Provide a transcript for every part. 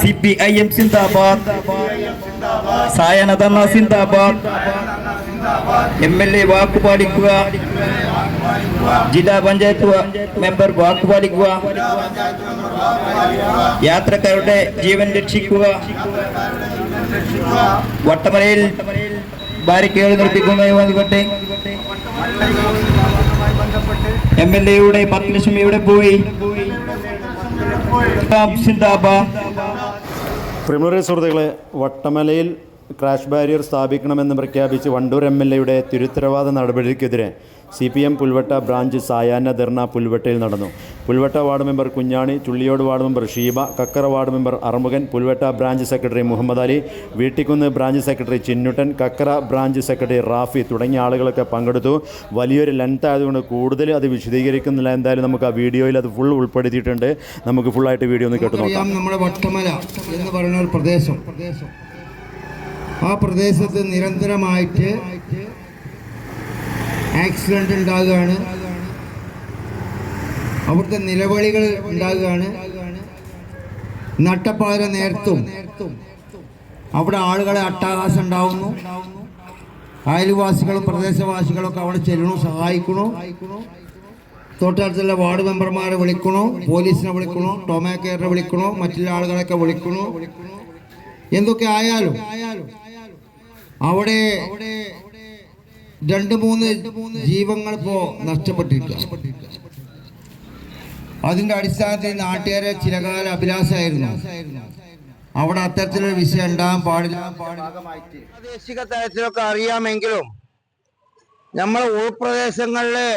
C സിന്ദാബാദ്. സായനധർണ സിന്ദാബാദ്. എം എൽ എ വാക്ക് പാലിക്കുക. ജില്ലാ പഞ്ചായത്ത് മെമ്പർ വാക്ക് പാലിക്കുക. യാത്രക്കാരുടെ ജീവൻ രക്ഷിക്കുക. വട്ടമലയിൽ ബാരിക്കേഡ് നിർത്തിക്കുന്നതുമായി ബന്ധപ്പെട്ട് എം എൽ എയുടെ പത്ത് ലക്ഷം എവിടെ പോയി? പ്രിമിനറി സുഹൃത്തുക്കളെ വട്ടമലയിൽ ക്രാഷ് ബാരിയർ സ്ഥാപിക്കണമെന്ന് പ്രഖ്യാപിച്ച് വണ്ടൂർ എം എൽ എയുടെ തിരുത്തരവാദ നടപടിക്കെതിരെ C P M Pulvatta branch സായാഹ്ന ധർണ പുൽവട്ടയിൽ നടന്നു. Pulvatta ward member Kunjani Chulliyode ward member Sheeba Kakkara ward member Arumukhan Pulvatta branch secretary Muhammad Ali Veettikkunnu branch secretary Chinnuttan Kakkara branch secretary Rafi തുടങ്ങിയ ആളുകളൊക്കെ പങ്കെടുത്തു. വലിയൊരു ലെങ്ത് ആയതുകൊണ്ട് കൂടുതൽ അത് വിശദീകരിക്കുന്നില്ല. എന്തായാലും നമുക്ക് ആ വീഡിയോയിൽ അത് ഫുൾ ഉൾപ്പെടുത്തിയിട്ടുണ്ട്. നമുക്ക് ഫുള്ളായിട്ട് വീഡിയോ ഒന്ന് കേട്ടു നോക്കാം. നമ്മുടെ വട്ടമല എന്ന് പറയുന്ന ഒരു പ്രദേശം. ആ പ്രദേശത്ത് നിരന്തരമായിട്ട് ആക്സിഡന്റ് ഉണ്ടാകുകയാണ്. അവിടുത്തെ നിലവിളികൾ ഉണ്ടാകുകയാണ്. നട്ടപ്പാതിര നേരത്തും അവിടെ ആളുകളെ അട്ടാകാശം ഉണ്ടാവുന്നു. അയൽവാസികളും പ്രദേശവാസികളൊക്കെ അവിടെ ചെല്ലണു സഹായിക്കണു? തൊട്ടടുത്തുള്ള വാർഡ് മെമ്പർമാരെ വിളിക്കണോ പോലീസിനെ വിളിക്കണോ ടൊമാക്കേറിനെ വിളിക്കണോ മറ്റുള്ള ആളുകളെയൊക്കെ വിളിക്കണോ? എന്തൊക്കെ ആയാലും അവിടെ രണ്ട് മൂന്ന് ജീവങ്ങൾ ഇപ്പോ നഷ്ടപ്പെട്ടിരിക്കുക. അതിന്റെ അടിസ്ഥാനത്തിൽ നാട്ടുകാരെ ചിലകാല അഭിലാഷമായിരുന്നു അവിടെ അത്തരത്തിലൊരു വിഷയം ഉണ്ടാകാൻ പാടില്ല. പ്രാദേശിക തലത്തിലൊക്കെ അറിയാമെങ്കിലും നമ്മൾ ഉൾപ്രദേശങ്ങളിലെ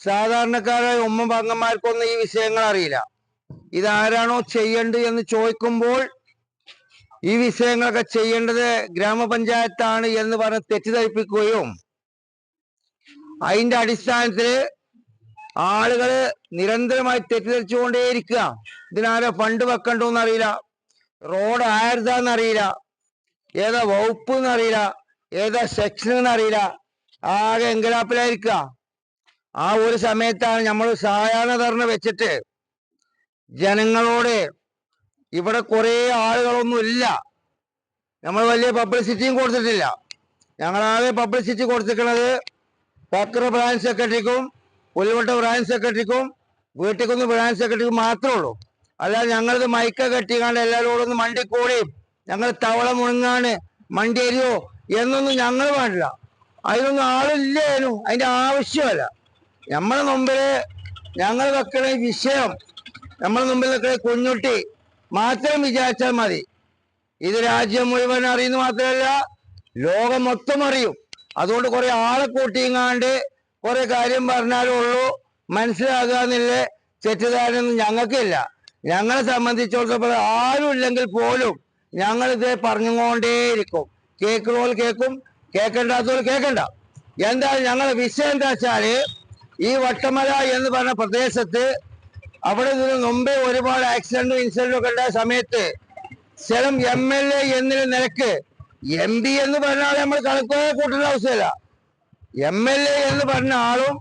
സാധാരണക്കാരായ ഉമ്മ ഭാഗന്മാർക്കൊന്നും ഈ വിഷയങ്ങൾ അറിയില്ല. ഇതാരാണോ ചെയ്യേണ്ടത് എന്ന് ചോദിക്കുമ്പോൾ ഈ വിഷയങ്ങളൊക്കെ ചെയ്യേണ്ടത് ഗ്രാമപഞ്ചായത്താണ് എന്ന് പറഞ്ഞ് തെറ്റിദ്ധരിപ്പിക്കുകയും അതിന്റെ അടിസ്ഥാനത്തിൽ ആളുകൾ നിരന്തരമായി തെറ്റിദ്ധരിച്ചുകൊണ്ടേയിരിക്കുക. ഇതിനാരോ ഫണ്ട് വെക്കണ്ടോന്ന് അറിയില്ല. റോഡ് ആരുതാന്ന് അറിയില്ല. ഏതാ വകുപ്പ് എന്നറിയില്ല ഏതാ സെക്ഷൻ എന്നറിയില്ല ആകെ എങ്കലാപ്പിലായിരിക്കുക ആ ഒരു സമയത്താണ് നമ്മൾ സായാഹ്ന ധർണ വെച്ചിട്ട് ജനങ്ങളോട് ഇവിടെ കുറേ ആളുകളൊന്നും ഇല്ല. നമ്മൾ വലിയ പബ്ലിസിറ്റിയും കൊടുത്തിട്ടില്ല. ഞങ്ങളാകെ പബ്ലിസിറ്റി കൊടുത്തിരിക്കുന്നത് പക്ര ബ്രാഞ്ച് സെക്രട്ടറിക്കും പുൽവട്ട ബ്രാഞ്ച് സെക്രട്ടറിക്കും വീട്ടിക്കുന്ന് ബ്രാഞ്ച് സെക്രട്ടറിക്കും മാത്രമേ ഉള്ളൂ. അല്ലാതെ ഞങ്ങളിത് മൈക്ക കെട്ടിക്കാണ്ട് എല്ലാവരോടും ഒന്ന് മണ്ടിക്കൂടിയും ഞങ്ങൾ തവള മണ്ടി മണ്ടിയരിയോ എന്നൊന്നും ഞങ്ങൾ വേണ്ടില്ല അതിനൊന്നും ആളില്ലേനും അതിന്റെ ആവശ്യമല്ല. നമ്മളെ മുമ്പിൽ ഞങ്ങൾ വെക്കണ വിഷയം നമ്മളെ മുമ്പിൽ വെക്കണ കുഞ്ഞുട്ടി മാത്രം വിചാരിച്ചാൽ മതി. ഇത് രാജ്യം മുഴുവൻ അറിയുന്നു മാത്രമല്ല ലോകം മൊത്തം അറിയും. അതുകൊണ്ട് കുറെ ആളെ കൂട്ടിങ്ങാണ്ട് കുറെ കാര്യം പറഞ്ഞാലേ ഉള്ളൂ. മനസ്സിലാകുക എന്നുള്ള തെറ്റിദ്ധാരണ ഞങ്ങൾക്കില്ല. ഞങ്ങളെ സംബന്ധിച്ചിടത്തോളം ആരും ഇല്ലെങ്കിൽ പോലും ഞങ്ങൾ ഇത് പറഞ്ഞുകൊണ്ടേയിരിക്കും. കേൾക്കുമ്പോൾ കേൾക്കും കേൾക്കേണ്ടാത്തവർ കേൾക്കണ്ട. എന്താ ഞങ്ങളുടെ വിഷയം എന്താ വെച്ചാൽ ഈ വട്ടമല എന്ന് പറഞ്ഞ പ്രദേശത്ത് അവിടെ നിന്ന് മുമ്പേ ഒരുപാട് ആക്സിഡന്റും ഇൻസിഡന്റും ഒക്കെ ഉണ്ടായ സമയത്ത് സ്ഥലം എം എൽ എ എന്നൊരു നിലയ്ക്ക് എം പി എന്ന് പറഞ്ഞ ആളെ നമ്മൾ കണക്കോ കൂട്ടേണ്ട ആവശ്യമില്ല എം എൽ എ എന്ന് പറഞ്ഞ ആളും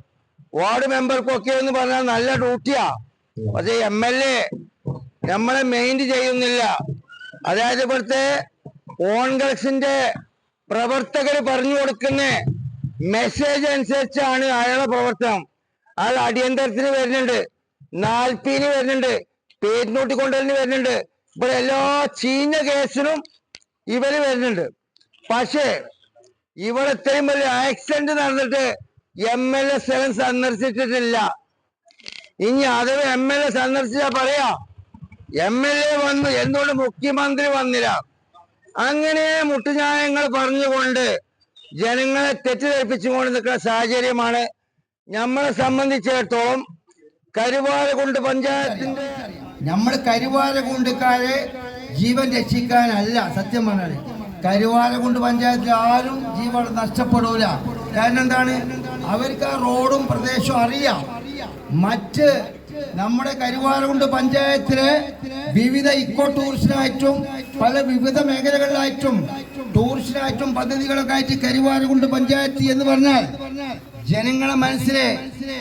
വാർഡ് മെമ്പർക്കൊക്കെ എന്ന് പറഞ്ഞാൽ നല്ല ഡ്യൂട്ടിയാ. പക്ഷെ എം എൽ എ നമ്മളെ മെയിന്റ് ചെയ്യുന്നില്ല. അതായത് ഇവിടുത്തെ കോൺഗ്രസിന്റെ പ്രവർത്തകർ പറഞ്ഞു കൊടുക്കുന്ന മെസ്സേജ് അനുസരിച്ചാണ് അയാളുടെ പ്രവർത്തനം. അയാൾ അടിയന്തരത്തിന് വരുന്നുണ്ട്. നാൽപ്പീന് വരുന്നുണ്ട്. പേരിനൂട്ടി കൊണ്ടുവരുന്ന വരുന്നുണ്ട്. ഇവിടെ എല്ലാ ചീഞ്ഞ കേസിനും ഇവർ വരുന്നുണ്ട്. പക്ഷേ ഇവിടെ ഇത്രയും വലിയ ആക്സിഡന്റ് നടന്നിട്ട് എം എൽ എ സ്ഥലം സന്ദർശിച്ചിട്ടില്ല. ഇനി അഥവാ എം എൽ എ സന്ദർശിച്ചാ പറയാ എം എൽ എ വന്നു എന്തുകൊണ്ട് മുഖ്യമന്ത്രി വന്നില്ല? അങ്ങനെ മുട്ടുന്യായങ്ങൾ പറഞ്ഞുകൊണ്ട് ജനങ്ങളെ തെറ്റിദ്ധരിപ്പിച്ചുകൊണ്ട് നിൽക്കുന്ന സാഹചര്യമാണ്. നമ്മളെ സംബന്ധിച്ചിടത്തോളം കരുവാരകുണ്ട് പഞ്ചായത്തിന്റെ നമ്മൾ കരുവാരകുണ്ടുകാരെ ജീവൻ രക്ഷിക്കാനല്ല സത്യം പറഞ്ഞാൽ കരുവാരകുണ്ട് പഞ്ചായത്തിൽ ആരും ജീവൻ നഷ്ടപ്പെടൂല. കാരണം എന്താണ്? അവർക്ക് ആ റോഡും പ്രദേശവും അറിയാം. മറ്റ് നമ്മുടെ കരുവാരകുണ്ട് പഞ്ചായത്തിലെ വിവിധ ഇക്കോ ടൂറിസ്റ്റിനായിട്ടും പല വിവിധ മേഖലകളിലായിട്ടും ടൂറിസ്റ്റിനായിട്ടും പദ്ധതികളൊക്കെ ആയിട്ട് കരുവാരകുണ്ട് പഞ്ചായത്ത് എന്ന് പറഞ്ഞാൽ ജനങ്ങളെ മനസ്സിലെ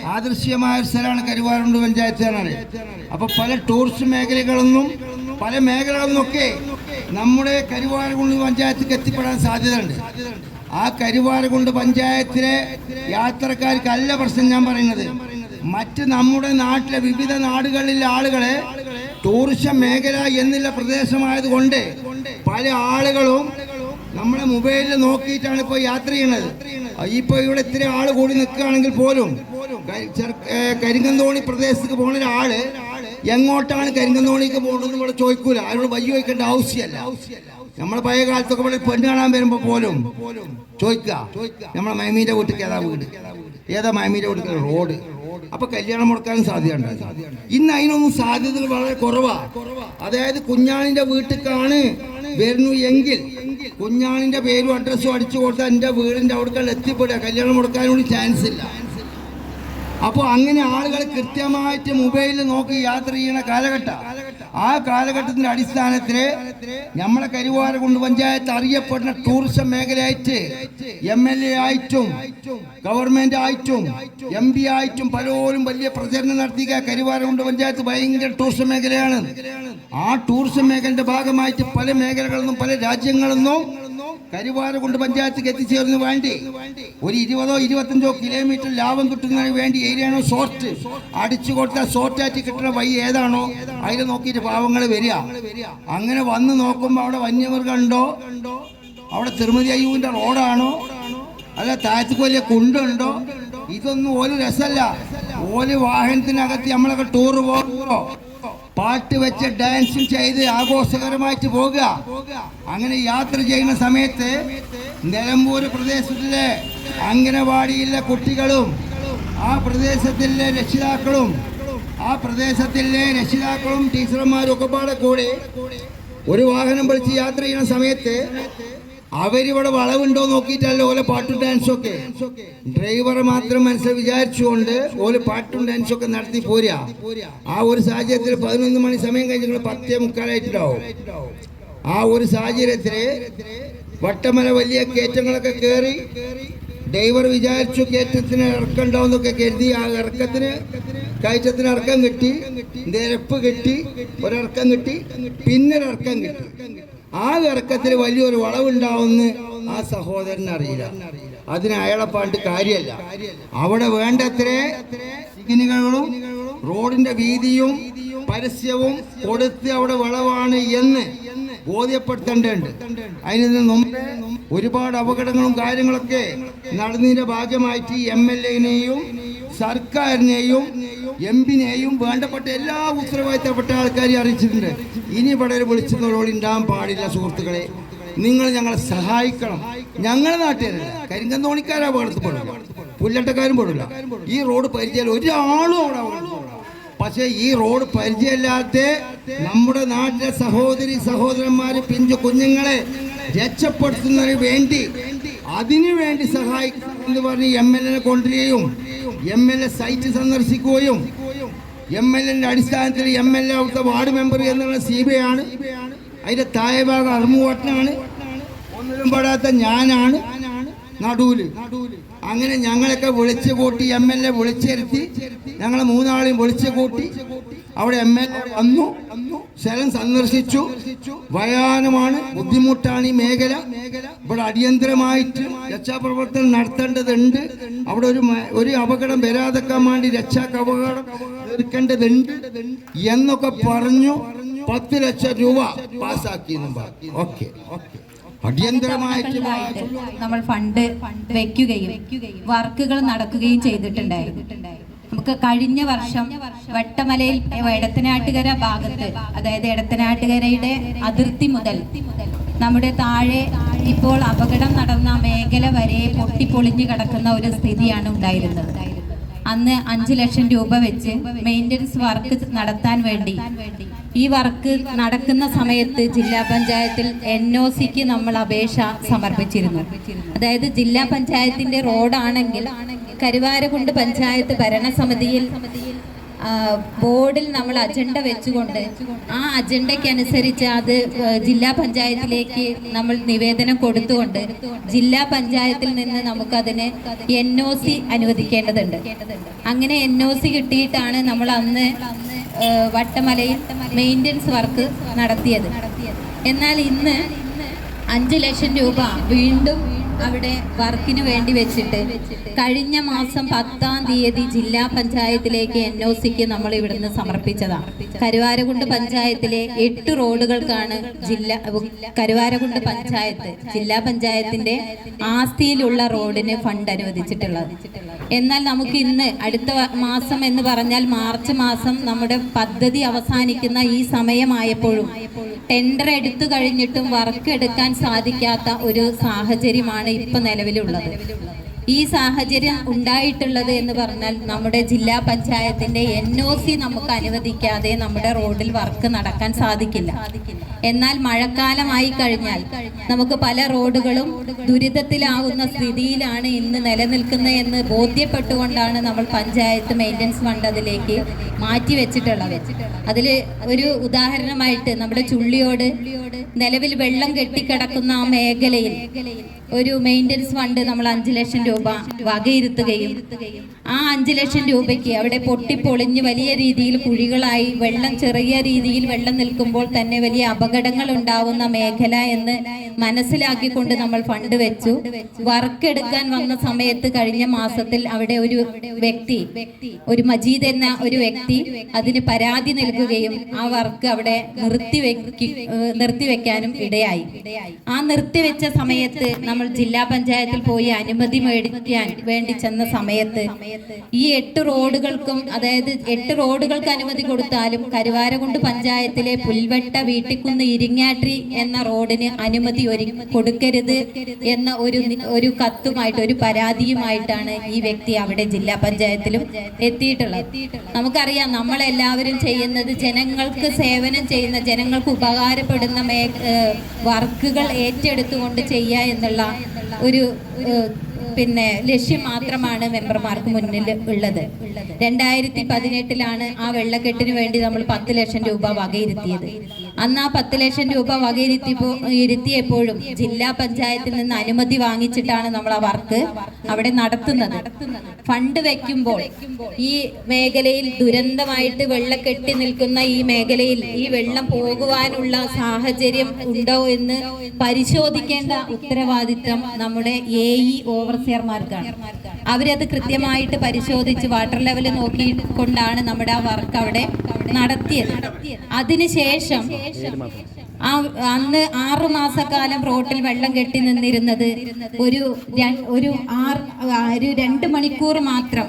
ആദർശീയമായ ഒരു സ്ഥലമാണ് കരുവാരുണ്ട് പഞ്ചായത്ത് അപ്പൊ പല ടൂറിസ്റ്റ് മേഖലകളൊന്നും പല മേഖലകളൊന്നൊക്കെ നമ്മുടെ കരുവാരകുണ്ട് പഞ്ചായത്തേക്ക് എത്തിപ്പെടാൻ സാധ്യതയുണ്ട്. ആ കരുവാരകുണ്ട് പഞ്ചായത്തിലെ യാത്രക്കാർക്കല്ല പ്രശ്നം ഞാൻ പറയുന്നത്. മറ്റ് നമ്മുടെ നാട്ടിലെ വിവിധ നാടുകളിലെ ആളുകളെ ടൂറിസം മേഖല എന്നുള്ള പ്രദേശമായതുകൊണ്ട് പല ആളുകളും നമ്മളെ മൊബൈലിൽ നോക്കിയിട്ടാണ് ഇപ്പോൾ യാത്ര ചെയ്യണത്. ഇപ്പൊ ഇവിടെ ഇത്ര ആൾ കൂടി നിൽക്കുകയാണെങ്കിൽ പോലും കരിങ്കന്തോണി പ്രദേശത്തേക്ക് പോണ ഒരാൾ എങ്ങോട്ടാണ് കരിങ്കന്തോണിക്ക് പോകുന്നത് ഇവിടെ ചോദിക്കൂല. അവരോട് വയ്യ വയ്ക്കേണ്ട ആവശ്യമല്ല. നമ്മളെ പഴയ കാലത്തൊക്കെ ഇവിടെ പെണ്ണ് കാണാൻ വരുമ്പോൾ പോലും ചോദിക്കുക. നമ്മളെ മൈമീന്റെ വീട്ടിൽ ഏതാ വീട്? ഏതാ മൈമീന്റെ വീട്ടിൽ റോഡ്. അപ്പൊ കല്യാണം മുടക്കാനും സാധ്യത ഇന്ന് അതിനൊന്നും സാധ്യതകൾ വളരെ കുറവാ. അതായത് കുഞ്ഞാണിന്റെ വീട്ടിലേക്കാണ് വരുന്നു എങ്കിൽ കുഞ്ഞാണിന്റെ പേരും അഡ്രസ്സും അടിച്ചു കൊടുത്താൽ എന്റെ വീടിന്റെ അവിടെ എത്തിപ്പെടുക. കല്യാണം കൊടുക്കാനൊരു ചാൻസ് ഇല്ല. അപ്പോൾ അങ്ങനെ ആളുകൾ കൃത്യമായിട്ട് മൊബൈലിൽ നോക്കി യാത്ര ചെയ്യുന്ന കാലഘട്ടം. ആ കാലഘട്ടത്തിന്റെ അടിസ്ഥാനത്തിൽ നമ്മളെ കരുവാരകുണ്ട് പഞ്ചായത്ത് അറിയപ്പെടുന്ന ടൂറിസം മേഖലയായിട്ട് എം എൽ എ ആയിട്ടും ഗവൺമെന്റ് ആയിട്ടും എം പി ആയിട്ടും പലരും വലിയ പ്രചരണം നടത്തിയ കരുവാരകുണ്ട് പഞ്ചായത്ത് ഭയങ്കര ടൂറിസം മേഖലയാണ്. ആ ടൂറിസം മേഖലയുടെ ഭാഗമായിട്ട് പല മേഖലകളിൽ നിന്നും പല രാജ്യങ്ങളിൽ നിന്നും കരുവാരകുണ്ട് പഞ്ചായത്തിൽ എത്തിച്ചേർന്ന് വേണ്ടി? ഒരു ഇരുപതോ ഇരുപത്തഞ്ചോ കിലോമീറ്റർ ലാഭം കിട്ടുന്നതിന് വേണ്ടി ഏരിയാണോ ഷോർട്ട് അടിച്ചു കൊടുത്താൽ ഷോർട്ടായിട്ട് കിട്ടുന്ന വഴി ഏതാണോ അതിൽ നോക്കിയിട്ട് പാവങ്ങൾ വരിക. അങ്ങനെ വന്ന് നോക്കുമ്പോൾ അവിടെ വന്യമൃഗമുണ്ടോ അവിടെ തിരുമതി അയ്യൂവിന്റെ റോഡാണോ? അല്ല താഴത്തേക്ക് കുണ്ടുണ്ടോ ഇതൊന്നും ഒരു രസമല്ല. ഒരു വാഹനത്തിനകത്ത് നമ്മളൊക്കെ ടൂർ പോകുമ്പോ പാട്ട് വെച്ച് ഡാൻസും ചെയ്ത് ആഘോഷകരമായിട്ട് പോകുക അങ്ങനെ യാത്ര ചെയ്യുന്ന സമയത്ത് നിലമ്പൂർ പ്രദേശത്തിലെ അംഗനവാടിയിലെ കുട്ടികളും ആ പ്രദേശത്തിലെ രക്ഷിതാക്കളും ആ പ്രദേശത്തിലെ രക്ഷിതാക്കളും ടീച്ചർമാരും ഒക്കെ പാടെ കൂടി ഒരു വാഹനം വിളിച്ച് യാത്ര ചെയ്യുന്ന സമയത്ത് അവരിവിടെ വളവുണ്ടോ നോക്കിയിട്ടല്ല ഓലെ പാട്ടും ഡാൻസും ഒക്കെ ഡ്രൈവർ മാത്രം മനസ്സിൽ വിചാരിച്ചുകൊണ്ട് ഓൽ പാട്ടും ഡാൻസും ഒക്കെ നടത്തി പോരാ. ആ ഒരു സാഹചര്യത്തിൽ പതിനൊന്ന് മണി സമയം കഴിഞ്ഞ് പത്തേ മുക്കാലായിട്ടുണ്ടാവും. ആ ഒരു സാഹചര്യത്തിൽ വട്ടമല വലിയ കയറ്റങ്ങളൊക്കെ കയറി ഡ്രൈവർ വിചാരിച്ചു കയറ്റത്തിന് ഇറക്കം ഉണ്ടാവുന്നൊക്കെ കരുതി ആ ഇറക്കത്തിന് കയറ്റത്തിന് ഇറക്കം കിട്ടി നിരപ്പ് കിട്ടി ഒരിറക്കം കിട്ടി പിന്നെ ഒരിറക്കം കിട്ടി. ആ ഇറക്കത്തിൽ വലിയൊരു വളവുണ്ടാവുമെന്ന് ആ സഹോദരൻ അറിയില്ല. അതിന് അയാളെ പാട്ട് കാര്യമല്ല. അവിടെ വേണ്ടത്രേ സിഗ്നലുകളും റോഡിന്റെ വീതിയും പരസ്യവും കൊടുത്ത് അവിടെ വളവാണ് എന്ന് ബോധ്യപ്പെടുത്തേണ്ടതുണ്ട്. അതിന് ഒരുപാട് അപകടങ്ങളും കാര്യങ്ങളൊക്കെ നടന്നതിന്റെ ഭാഗമായിട്ട് എം എൽ എനെയും സർക്കാരിനെയും എം പിനെയും വേണ്ടപ്പെട്ട എല്ലാ ഉത്തരവാദിത്തപ്പെട്ട ആൾക്കാരെയും അറിയിച്ചിട്ടുണ്ട്. ഇനി ഇവിടെ ഒരു വിളിച്ചുന്നവരോട് ഉണ്ടാകാൻ പാടില്ല സുഹൃത്തുക്കളെ. നിങ്ങൾ ഞങ്ങളെ സഹായിക്കണം. ഞങ്ങളുടെ നാട്ടുകാരല്ല കരിങ്കന്തോണിക്കാരാ അപകടത്തിൽ പെടില്ല പുല്ലട്ടക്കാരും പെടില്ല ഈ റോഡ് പരിചയം ഒരാളും അവിടെ പക്ഷെ ഈ റോഡ് പരിചയമില്ലാത്ത നമ്മുടെ നാട്ടിലെ സഹോദരി സഹോദരന്മാര് പിഞ്ചു കുഞ്ഞുങ്ങളെ രക്ഷപ്പെടുത്തുന്നതിന് വേണ്ടി അതിനു വേണ്ടി സഹായിക്കണം എന്ന് പറഞ്ഞ് എം എൽ എനെ കൊണ്ടുവരികയും എം എൽ എ സൈറ്റ് സന്ദർശിക്കുകയും എം എൽ എന്റെ അടിസ്ഥാനത്തിൽ എം എൽ എ അവിടുത്തെ വാർഡ് മെമ്പർ എന്നുള്ള സി ബി ആണ്. അതിന്റെ താഴെ ഭാഗം ഒന്നിലും പെടാത്ത ഞാനാണ് നടൂൽ അങ്ങനെ ഞങ്ങളൊക്കെ വിളിച്ചു കൂട്ടി എം എൽ എ വിളിച്ചിരുത്തി. ഞങ്ങളെ മൂന്നാളെയും വിളിച്ചു കൂട്ടി. അവിടെ എം എൽ എ വന്നു. സ്ഥലം സന്ദർശിച്ചു. വയാനമാണ് ബുദ്ധിമുട്ടാണ് ഈ മേഖല. ഇവിടെ അടിയന്തരമായിട്ട് രക്ഷാപ്രവർത്തനം നടത്തേണ്ടതുണ്ട്. അവിടെ ഒരു ഒരു അപകടം വരാതെക്കാൻ വേണ്ടി രക്ഷാ അപകടം തീർക്കേണ്ടതുണ്ട് എന്നൊക്കെ പറഞ്ഞു പത്ത് ലക്ഷം രൂപ പാസ്സാക്കി ഓക്കെ. അടിയന്തരമായിട്ട് നമ്മൾ ഫണ്ട് വെക്കുകയും വർക്കുകൾ നടക്കുകയും ചെയ്തിട്ടുണ്ടായിരുന്നു. നമുക്ക് കഴിഞ്ഞ വർഷം വട്ടമലയിൽ എടത്തനാട്ടുകര ഭാഗത്ത് അതായത് എടത്തനാട്ടുകരയുടെ അതിർത്തി മുതൽ നമ്മുടെ താഴെ ഇപ്പോൾ അപകടം നടന്ന മേഖല വരെ പൊട്ടിപ്പൊളിഞ്ഞു കിടക്കുന്ന ഒരു സ്ഥിതിയാണ് ഉണ്ടായിരുന്നത്. അന്ന് അഞ്ചു ലക്ഷം രൂപ വെച്ച് മെയിന്റനൻസ് വർക്ക് നടത്താൻ വേണ്ടി ഈ വർക്ക് നടക്കുന്ന സമയത്ത് ജില്ലാ പഞ്ചായത്തിൽ എൻ ഒ സിക്ക് നമ്മൾ അപേക്ഷ സമർപ്പിച്ചിരുന്നു. അതായത് ജില്ലാ പഞ്ചായത്തിന്റെ റോഡാണെങ്കിൽ കരുവാരകുണ്ട് പഞ്ചായത്ത് ഭരണസമിതിയിൽ ബോർഡിൽ നമ്മൾ അജണ്ട വെച്ചുകൊണ്ട് ആ അജണ്ടയ്ക്കനുസരിച്ച് അത് ജില്ലാ പഞ്ചായത്തിലേക്ക് നമ്മൾ നിവേദനം കൊടുത്തുകൊണ്ട് ജില്ലാ പഞ്ചായത്തിൽ നിന്ന് നമുക്കതിന് എൻ ഒ സി അനുവദിക്കേണ്ടതുണ്ട്. അങ്ങനെ എൻ ഒ സി കിട്ടിയിട്ടാണ് നമ്മൾ അന്ന് വട്ടമലയിൽ മെയിന്റനൻസ് വർക്ക് നടത്തിയത്. എന്നാൽ ഇന്ന് അഞ്ച് ലക്ഷം രൂപ വീണ്ടും അവിടെ വർക്കിന് വേണ്ടി വെച്ചിട്ട് കഴിഞ്ഞ മാസം പത്താം തീയതി ജില്ലാ പഞ്ചായത്തിലേക്ക് എൻ ഒ സിക്ക് നമ്മൾ ഇവിടുന്ന് സമർപ്പിച്ചതാണ് കരുവാരകുണ്ട് പഞ്ചായത്തിലെ എട്ട് റോഡുകൾക്കാണ് ജില്ലാ കരുവാരകുണ്ട് പഞ്ചായത്ത് ജില്ലാ പഞ്ചായത്തിന്റെ ആസ്തിയിലുള്ള റോഡിന് ഫണ്ട് അനുവദിച്ചിട്ടുള്ളത്. എന്നാൽ നമുക്ക് ഇന്ന് അടുത്ത മാസം എന്ന് പറഞ്ഞാൽ മാർച്ച് മാസം നമ്മുടെ പദ്ധതി അവസാനിക്കുന്ന ഈ സമയമായപ്പോഴും ടെൻഡർ എടുത്തു കഴിഞ്ഞിട്ടും വർക്ക് എടുക്കാൻ സാധിക്കാത്ത ഒരു സാഹചര്യമാണ് ഇപ്പൊ നിലവിലുള്ളത്. ഈ സാഹചര്യം ഉണ്ടായിട്ടുള്ളത് എന്ന് പറഞ്ഞാൽ നമ്മുടെ ജില്ലാ പഞ്ചായത്തിന്റെ എൻ ഒ സി നമുക്ക് അനുവദിക്കാതെ നമ്മുടെ റോഡിൽ വർക്ക് നടക്കാൻ സാധിക്കില്ല. എന്നാൽ മഴക്കാലമായി കഴിഞ്ഞാൽ നമുക്ക് പല റോഡുകളും ദുരിതത്തിലാവുന്ന സ്ഥിതിയിലാണ് ഇന്ന് നിലനിൽക്കുന്നത് എന്ന് ബോധ്യപ്പെട്ടുകൊണ്ടാണ് നമ്മൾ പഞ്ചായത്ത് മെയിന്റനൻസ് ഫണ്ട് അതിലേക്ക് മാറ്റി വെച്ചിട്ടുള്ളത്. അതിൽ ഒരു ഉദാഹരണമായിട്ട് നമ്മുടെ ചുള്ളിയോട് നിലവിൽ വെള്ളം കെട്ടിക്കിടക്കുന്ന ആ മേഖലയിൽ ഒരു മെയിന്റനൻസ് ഫണ്ട് നമ്മൾ അഞ്ച് ലക്ഷം രൂപ വകയിരുത്തുകയും ആ അഞ്ച് ലക്ഷം രൂപയ്ക്ക് അവിടെ പൊട്ടിപ്പൊളിഞ്ഞ് വലിയ രീതിയിൽ കുഴികളായി വെള്ളം ചെറിയ രീതിയിൽ വെള്ളം നിൽക്കുമ്പോൾ തന്നെ വലിയ അപകടങ്ങൾ ഉണ്ടാവുന്ന മേഖല എന്ന് മനസ്സിലാക്കിക്കൊണ്ട് നമ്മൾ ഫണ്ട് വെച്ചു. വർക്ക് എടുക്കാൻ വന്ന സമയത്ത് കഴിഞ്ഞ മാസത്തിൽ അവിടെ ഒരു വ്യക്തി ഒരു മജീദ് എന്ന ഒരു വ്യക്തി അതിന് പരാതി നൽകുകയും ആ വർക്ക് അവിടെ നിർത്തിവെക്കി നിർത്തിവെക്കാനും ഇടയായി. ആ നിർത്തിവെച്ച സമയത്ത് നമ്മൾ ജില്ലാ പഞ്ചായത്തിൽ പോയി അനുമതി മേടിക്കാൻ വേണ്ടി ചെന്ന സമയത്ത് ഈ എട്ട് റോഡുകൾക്കും അതായത് എട്ട് റോഡുകൾക്ക് അനുമതി കൊടുത്താലും കരുവാരകുണ്ട് പഞ്ചായത്തിലെ പുൽവെട്ട വീട്ടിക്കുന്ന് ഇരിങ്ങാട്രി എന്ന റോഡിന് അനുമതി ഒരു കൊടുക്കരുത് എന്ന ഒരു ഒരു കത്തുമായിട്ട് ഒരു പരാതിയുമായിട്ടാണ് ഈ വ്യക്തി അവിടെ ജില്ലാ പഞ്ചായത്തിലും എത്തിയിട്ടുള്ളത്. നമുക്കറിയാം നമ്മളെല്ലാവരും ചെയ്യുന്നത് ജനങ്ങൾക്ക് സേവനം ചെയ്യുന്ന ജനങ്ങൾക്ക് ഉപകാരപ്പെടുന്ന വർക്കുകൾ ഏറ്റെടുത്തുകൊണ്ട് ചെയ്യുക എന്നുള്ള ഒരു പിന്നെ ലക്ഷ്യം മാത്രമാണ് മെമ്പർമാർക്ക് മുന്നിൽ ഉള്ളത്. രണ്ടായിരത്തി പതിനെട്ടിലാണ് ആ വെള്ളക്കെട്ടിന് വേണ്ടി നമ്മൾ പത്ത് ലക്ഷം രൂപ വകയിരുത്തിയത്. അന്ന് ആ പത്ത് ലക്ഷം രൂപ വകയിരുത്തിപ്പോ ഇരുത്തിയപ്പോഴും ജില്ലാ പഞ്ചായത്തിൽ നിന്ന് അനുമതി വാങ്ങിച്ചിട്ടാണ് നമ്മൾ ആ വർക്ക് അവിടെ നടത്തുന്നത്. ഫണ്ട് വെക്കുമ്പോൾ ഈ മേഖലയിൽ ദുരന്തമായിട്ട് വെള്ളം കെട്ടി നിൽക്കുന്ന ഈ മേഖലയിൽ ഈ വെള്ളം പോകുവാനുള്ള സാഹചര്യം ഉണ്ടോ എന്ന് പരിശോധിക്കേണ്ട ഉത്തരവാദിത്തം നമ്മുടെ എ ഇ ഓവർസിയർമാർക്കാണ്. അവരത് കൃത്യമായിട്ട് പരിശോധിച്ച് വാട്ടർ ലെവൽ നോക്കിക്കൊണ്ടാണ് നമ്മുടെ ആ വർക്ക് അവിടെ നടത്തിയത്. അതിനുശേഷം 没什么。ആ അന്ന് ആറു മാസക്കാലം റോട്ടിൽ വെള്ളം കെട്ടി നിന്നിരുന്നത്. ഒരു ഒരു ആറ് ഒരു രണ്ട് മണിക്കൂർ മാത്രം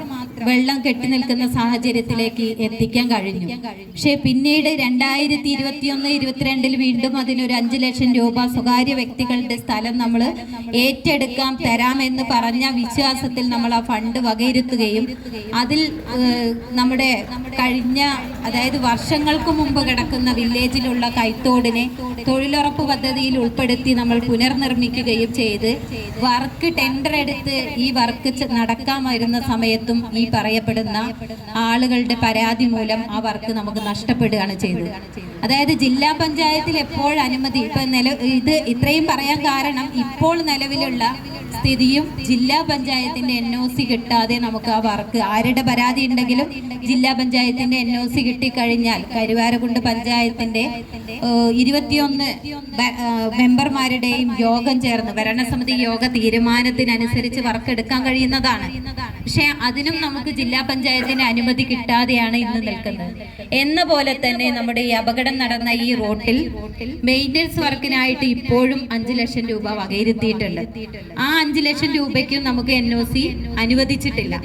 വെള്ളം കെട്ടി നിൽക്കുന്ന സാഹചര്യത്തിലേക്ക് എത്തിക്കാൻ കഴിഞ്ഞു. പക്ഷെ പിന്നീട് രണ്ടായിരത്തി ഇരുപത്തിയൊന്ന് ഇരുപത്തിരണ്ടിൽ വീണ്ടും അതിനൊരു അഞ്ചു ലക്ഷം രൂപ സ്വകാര്യ വ്യക്തികളുടെ സ്ഥലം നമ്മൾ ഏറ്റെടുക്കാം തരാമെന്ന് പറഞ്ഞ വിശ്വാസത്തിൽ നമ്മൾ ആ ഫണ്ട് വകയിരുത്തുകയും അതിൽ നമ്മുടെ കഴിഞ്ഞ അതായത് വർഷങ്ങൾക്ക് മുമ്പ് കിടക്കുന്ന വില്ലേജിലുള്ള കൈത്തോടിനെ തൊഴിലുറപ്പ് പദ്ധതിയിൽ ഉൾപ്പെടുത്തി നമ്മൾ പുനർനിർമ്മിക്കുകയും ചെയ്ത് വർക്ക് ടെൻഡർ എടുത്ത് ഈ വർക്ക് നടക്കാമായിരുന്ന സമയത്തും ഈ പറയപ്പെടുന്ന ആളുകളുടെ പരാതി മൂലം ആ വർക്ക് നമുക്ക് നഷ്ടപ്പെടുകയാണ് ചെയ്തത്. അതായത് ജില്ലാ പഞ്ചായത്തിൽ എപ്പോൾ അനുമതി ഇപ്പൊ നില ഇത് ഇത്രയും പറയാൻ കാരണം ഇപ്പോൾ നിലവിലുള്ള സ്ഥിതിയും ജില്ലാ പഞ്ചായത്തിന്റെ എൻ ഒ സി കിട്ടാതെ നമുക്ക് ആ വർക്ക് ആരുടെ പരാതി ഉണ്ടെങ്കിലും ജില്ലാ പഞ്ചായത്തിന്റെ എൻ ഒ സി കിട്ടിക്കഴിഞ്ഞാൽ കരുവാരകുണ്ട് പഞ്ചായത്തിന്റെ ഏഹ്, ഇരുപത്തിയൊന്ന് മെമ്പർമാരുടെയും യോഗം ചേർന്ന് ഭരണസമിതി യോഗ തീരുമാനത്തിനനുസരിച്ച് വർക്ക് എടുക്കാൻ കഴിയുന്നതാണ്. പക്ഷെ അതിനും നമുക്ക് ജില്ലാ പഞ്ചായത്തിന്റെ അനുമതി കിട്ടാതെയാണ് ഇന്ന് നിൽക്കുന്നത്. എന്ന പോലെ തന്നെ നമ്മുടെ ഈ അപകടം നടന്ന ഈ റോട്ടിൽ മെയിന്റനൻസ് വർക്കിനായിട്ട് ഇപ്പോഴും അഞ്ചു ലക്ഷം രൂപ വകയിരുത്തിയിട്ടുണ്ട്. ആ അഞ്ചു ലക്ഷം രൂപയ്ക്കും നമുക്ക് എൻ ഒ സി അനുവദിച്ചിട്ടില്ല.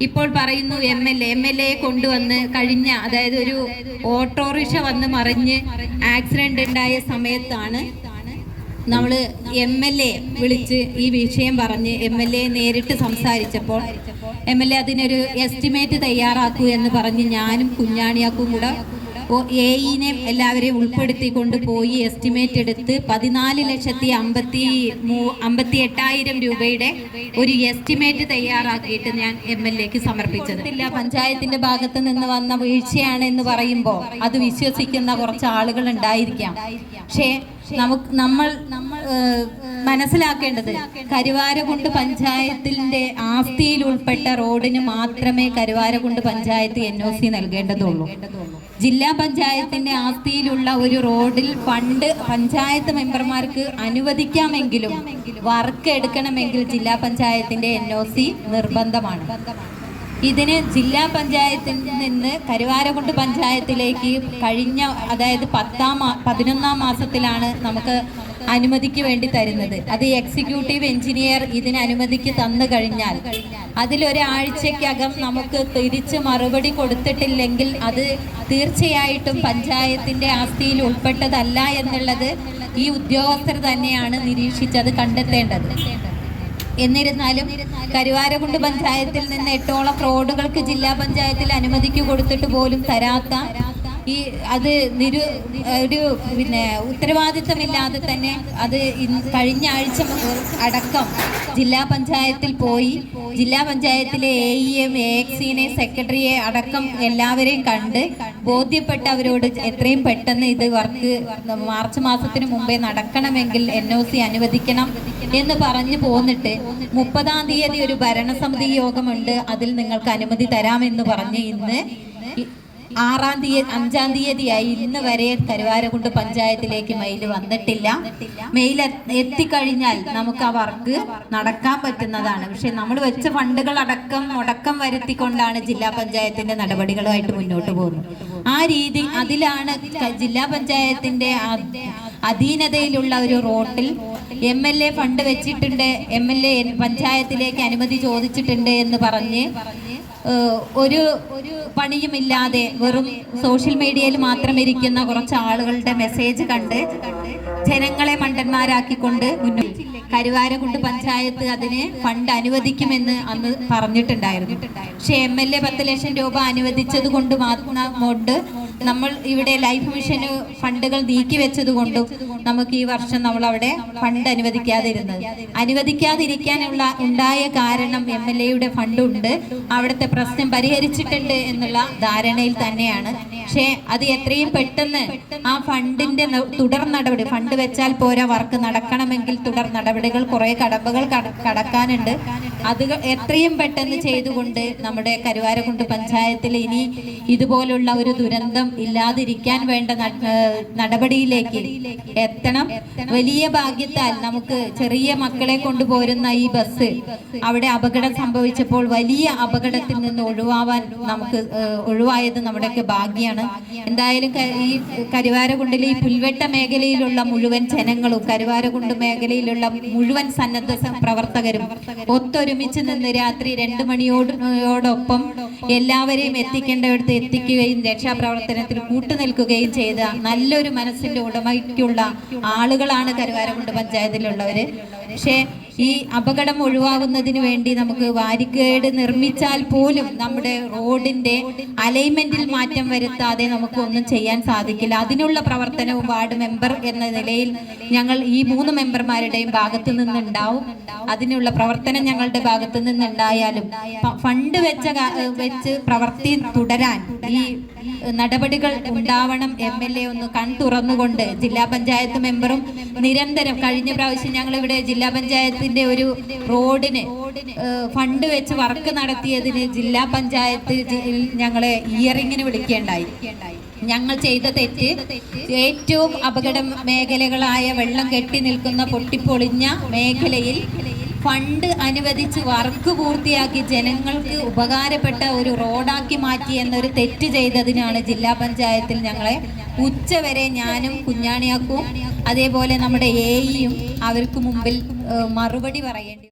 ഇപ്പോൾ പറയുന്നു M L A. M L A കൊണ്ടുവന്ന് കഴിഞ്ഞ അതായത് ഒരു ഓട്ടോറിക്ഷ വന്ന് മറിഞ്ഞ് ആക്സിഡന്റ് ഉണ്ടായ സമയത്താണ് നമ്മൾ എം എൽ എ വിളിച്ച് ഈ വിഷയം പറഞ്ഞ് എം എൽ എ നേരിട്ട് സംസാരിച്ചപ്പോൾ എം എൽ എ അതിനൊരു എസ്റ്റിമേറ്റ് തയ്യാറാക്കൂ എന്ന് പറഞ്ഞ് ഞാനും കുഞ്ഞാണിയാക്കും കൂടെ എയിനെ എല്ലാവരെയും ഉൾപ്പെടുത്തിക്കൊണ്ട് പോയി എസ്റ്റിമേറ്റ് എടുത്ത് പതിനാല് ലക്ഷത്തി അമ്പത്തി അമ്പത്തി എട്ടായിരം രൂപയുടെ ഒരു എസ്റ്റിമേറ്റ് തയ്യാറാക്കിയിട്ട് ഞാൻ എം എൽ എക്ക് സമർപ്പിച്ചത്. ഇല്ല പഞ്ചായത്തിന്റെ ഭാഗത്ത് നിന്ന് വന്ന വീഴ്ചയാണ് എന്ന് പറയുമ്പോൾ അത് വിശ്വസിക്കുന്ന കുറച്ച് ആളുകൾ ഉണ്ടായിരിക്കാം. പക്ഷേ നമുക്ക് നമ്മൾ നമ്മൾ മനസ്സിലാക്കേണ്ടത് കരുവാരകുണ്ട് പഞ്ചായത്തിന്റെ ആസ്തിയിൽ ഉൾപ്പെട്ട റോഡിന് മാത്രമേ Karuvarakundu panchayat N O C നൽകേണ്ടതുള്ളൂ. ജില്ലാ പഞ്ചായത്തിന്റെ ആസ്തിയിലുള്ള ഒരു റോഡിൽ ഫണ്ട് പഞ്ചായത്ത് മെമ്പർമാർക്ക് അനുവദിക്കാമെങ്കിലും വർക്ക് എടുക്കണമെങ്കിൽ ജില്ലാ പഞ്ചായത്തിന്റെ എൻ നിർബന്ധമാണ്. ഇതിന് ജില്ലാ പഞ്ചായത്തിൽ നിന്ന് കരുവാരകുണ്ട് പഞ്ചായത്തിലേക്ക് കഴിഞ്ഞ അതായത് പത്താം പതിനൊന്നാം മാസത്തിലാണ് നമുക്ക് അനുമതിക്ക് വേണ്ടി തരുന്നത്. അത് എക്സിക്യൂട്ടീവ് എഞ്ചിനീയർ ഇതിന് അനുമതിക്ക് തന്നു കഴിഞ്ഞാൽ. അതിലൊരാഴ്ചക്കകം നമുക്ക് തിരിച്ച് മറുപടി കൊടുത്തിട്ടില്ലെങ്കിൽ അത് തീർച്ചയായിട്ടും പഞ്ചായത്തിന്റെ ആസ്തിയിൽ ഉൾപ്പെട്ടതല്ല എന്നുള്ളത് ഈ ഉദ്യോഗസ്ഥർ തന്നെയാണ് നിരീക്ഷിച്ചത് കണ്ടെത്തേണ്ടത്. എന്നിരുന്നാലും കരുവാരകുണ്ട് പഞ്ചായത്തിൽ നിന്ന് എട്ടോളം റോഡുകൾക്ക് ജില്ലാ പഞ്ചായത്തിൽ അനുമതിക്ക് കൊടുത്തിട്ട് പോലും തരാത്ത ഈ അത് നിരു ഒരു പിന്നെ ഉത്തരവാദിത്തമില്ലാതെ തന്നെ അത് കഴിഞ്ഞ ആഴ്ച അടക്കം ജില്ലാ പഞ്ചായത്തിൽ പോയി. ജില്ലാ പഞ്ചായത്തിലെ എ ഇ എം എ എക്സിനെ സെക്രട്ടറിയെ അടക്കം എല്ലാവരെയും കണ്ട് ബോധ്യപ്പെട്ടവരോട് എത്രയും പെട്ടെന്ന് ഇത് വർക്ക് മാർച്ച് മാസത്തിന് മുമ്പേ നടക്കണമെങ്കിൽ എൻ ഒ സി അനുവദിക്കണം എന്ന് പറഞ്ഞു പോന്നിട്ട് മുപ്പതാം തീയതി ഒരു ഭരണസമിതി യോഗമുണ്ട്. അതിൽ നിങ്ങൾക്ക് അനുമതി തരാമെന്ന് പറഞ്ഞ് ഇന്ന് ആറാം തീയതി അഞ്ചാം തീയതിയായി ഇന്ന് വരെ കരുവാരകുണ്ട് പഞ്ചായത്തിലേക്ക് മെയിൽ വന്നിട്ടില്ല. മെയിൽ എത്ത് എത്തിക്കഴിഞ്ഞാൽ നമുക്ക് ആ വർക്ക് നടക്കാൻ പറ്റുന്നതാണ്. പക്ഷെ നമ്മൾ വെച്ച ഫണ്ടുകൾ അടക്കം മുടക്കം വരുത്തിക്കൊണ്ടാണ് ജില്ലാ പഞ്ചായത്തിന്റെ നടപടികളുമായിട്ട് മുന്നോട്ട് പോകുന്നത്. ആ രീതി അതിലാണ് ജില്ലാ പഞ്ചായത്തിന്റെ അധീനതയിലുള്ള ഒരു റോട്ടിൽ എം എൽ എ ഫണ്ട് വെച്ചിട്ടുണ്ട്. എം എൽ എ പഞ്ചായത്തിലേക്ക് അനുമതി ചോദിച്ചിട്ടുണ്ട് എന്ന് പറഞ്ഞ് ഒരു ഒരു പണിയുമില്ലാതെ വെറും സോഷ്യൽ മീഡിയയിൽ മാത്രം ഇരിക്കുന്ന കുറച്ച് ആളുകളുടെ മെസ്സേജ് കണ്ട് ജനങ്ങളെ മണ്ടന്മാരാക്കിക്കൊണ്ട് മുന്നോട്ട് കരുവാരകുണ്ട് പഞ്ചായത്ത് അതിന് ഫണ്ട് അനുവദിക്കുമെന്ന് അന്ന് പറഞ്ഞിട്ടുണ്ടായിരുന്നു. പക്ഷെ എം എൽ എ പത്ത് ലക്ഷം രൂപ അനുവദിച്ചത് കൊണ്ട് മാത്രം കൊണ്ട് നമ്മൾ ഇവിടെ ലൈഫ് മിഷന് ഫണ്ടുകൾ നീക്കി വെച്ചത് കൊണ്ടും നമുക്ക് ഈ വർഷം നമ്മൾ അവിടെ ഫണ്ട് അനുവദിക്കാതിരുന്നത്. അനുവദിക്കാതിരിക്കാനുള്ള ഉണ്ടായ കാരണം എം എൽ എയുടെ ഫണ്ടുണ്ട്. അവിടുത്തെ പ്രശ്നം പരിഹരിച്ചിട്ടുണ്ട് എന്നുള്ള ധാരണയിൽ തന്നെയാണ്. പക്ഷേ അത് എത്രയും പെട്ടെന്ന് ആ ഫണ്ടിന്റെ തുടർ നടപടി ഫണ്ട് വെച്ചാൽ പോരാ വർക്ക് നടക്കണമെങ്കിൽ തുടർ നടപടികൾ കുറെ കടമ്പകൾ കടക്കാനുണ്ട്. അത് എത്രയും പെട്ടെന്ന് ചെയ്തുകൊണ്ട് നമ്മുടെ കരുവാരക്കുണ്ട് പഞ്ചായത്തിൽ ഇനി ഇതുപോലുള്ള ഒരു ദുരന്തം ഇല്ലാതിരിക്കാൻ വേണ്ട നടപടിയിലേക്ക് എത്തണം. വലിയ ഭാഗ്യത്താൽ നമുക്ക് ചെറിയ മക്കളെ കൊണ്ടുപോരുന്ന ഈ ബസ് അവിടെ അപകടം സംഭവിച്ചപ്പോൾ വലിയ അപകടത്തിൽ നിന്ന് ഒഴിവാവാൻ നമുക്ക് ഒഴിവായത് നമ്മുടെയൊക്കെ ഭാഗ്യമാണ് എന്തായാലും ഈ കരുവാരകുണ്ടിലെ ഈ പുൽവെട്ട മേഖലയിലുള്ള മുഴുവൻ ജനങ്ങളും കരുവാരകുണ്ട് മേഖലയിലുള്ള മുഴുവൻ സന്നദ്ധ പ്രവർത്തകരും ഒത്തൊരുമിച്ച് നിന്ന് രാത്രി രണ്ട് മണിയോടൊപ്പം യോടൊപ്പം എല്ലാവരെയും എത്തിക്കേണ്ടവിടത്ത് എത്തിക്കുകയും രക്ഷാപ്രവർത്തനത്തിൽ കൂട്ടുനിൽക്കുകയും ചെയ്ത നല്ലൊരു മനസ്സിന്റെ ഉടമയ്ക്കുള്ള ആളുകളാണ് കരുവാരകുണ്ട് പഞ്ചായത്തിലുള്ളവര്. പക്ഷേ ഈ അപകടം ഒഴിവാകുന്നതിന് വേണ്ടി നമുക്ക് വാരിക്കേട് നിർമ്മിച്ചാൽ പോലും നമ്മുടെ റോഡിന്റെ അലൈൻമെന്റിൽ മാറ്റം വരുത്താതെ നമുക്ക് ഒന്നും ചെയ്യാൻ സാധിക്കില്ല. അതിനുള്ള പ്രവർത്തനവും വാർഡ് മെമ്പർ എന്ന നിലയിൽ ഞങ്ങൾ ഈ മൂന്ന് മെമ്പർമാരുടെയും ഭാഗത്തു നിന്നുണ്ടാവും. അതിനുള്ള പ്രവർത്തനം ഞങ്ങളുടെ ഭാഗത്തു നിന്നുണ്ടായാലും ഫണ്ട് വെച്ച വെച്ച് പ്രവർത്തി തുടരാൻ ഈ നടപടികൾ ഉണ്ടാവണം എം എൽ എ ഒന്ന് കൺ തുറന്നുകൊണ്ട് ജില്ലാ പഞ്ചായത്ത് മെമ്പറും നിരന്തരം കഴിഞ്ഞ പ്രാവശ്യം ഞങ്ങൾ ഇവിടെ ജില്ലാ പഞ്ചായത്തിന്റെ ഒരു റോഡിന് ഫണ്ട് വെച്ച് വർക്ക് നടത്തിയതിന് ജില്ലാ പഞ്ചായത്ത് ഞങ്ങളെ ഇയറിങ്ങിന് വിളിക്കേണ്ടായി ഞങ്ങൾ ചെയ്ത തെറ്റ് ഏറ്റവും അപകട മേഖലകളായ വെള്ളം കെട്ടി നിൽക്കുന്ന പൊട്ടിപ്പൊളിഞ്ഞ മേഖലയിൽ ഫണ്ട് അനുവദിച്ച് വർക്ക് പൂർത്തിയാക്കി ജനങ്ങൾക്ക് ഉപകാരപ്പെട്ട ഒരു റോഡാക്കി മാറ്റി എന്നൊരു തെറ്റ് ചെയ്തതിനാണ് ജില്ലാ പഞ്ചായത്തിൽ ഞങ്ങളെ ഉച്ചവരെ ഞാനും കുഞ്ഞാണിയാക്കും. അതേപോലെ നമ്മുടെ എയും അവർക്ക് മുമ്പിൽ മറുപടി പറയേണ്ടി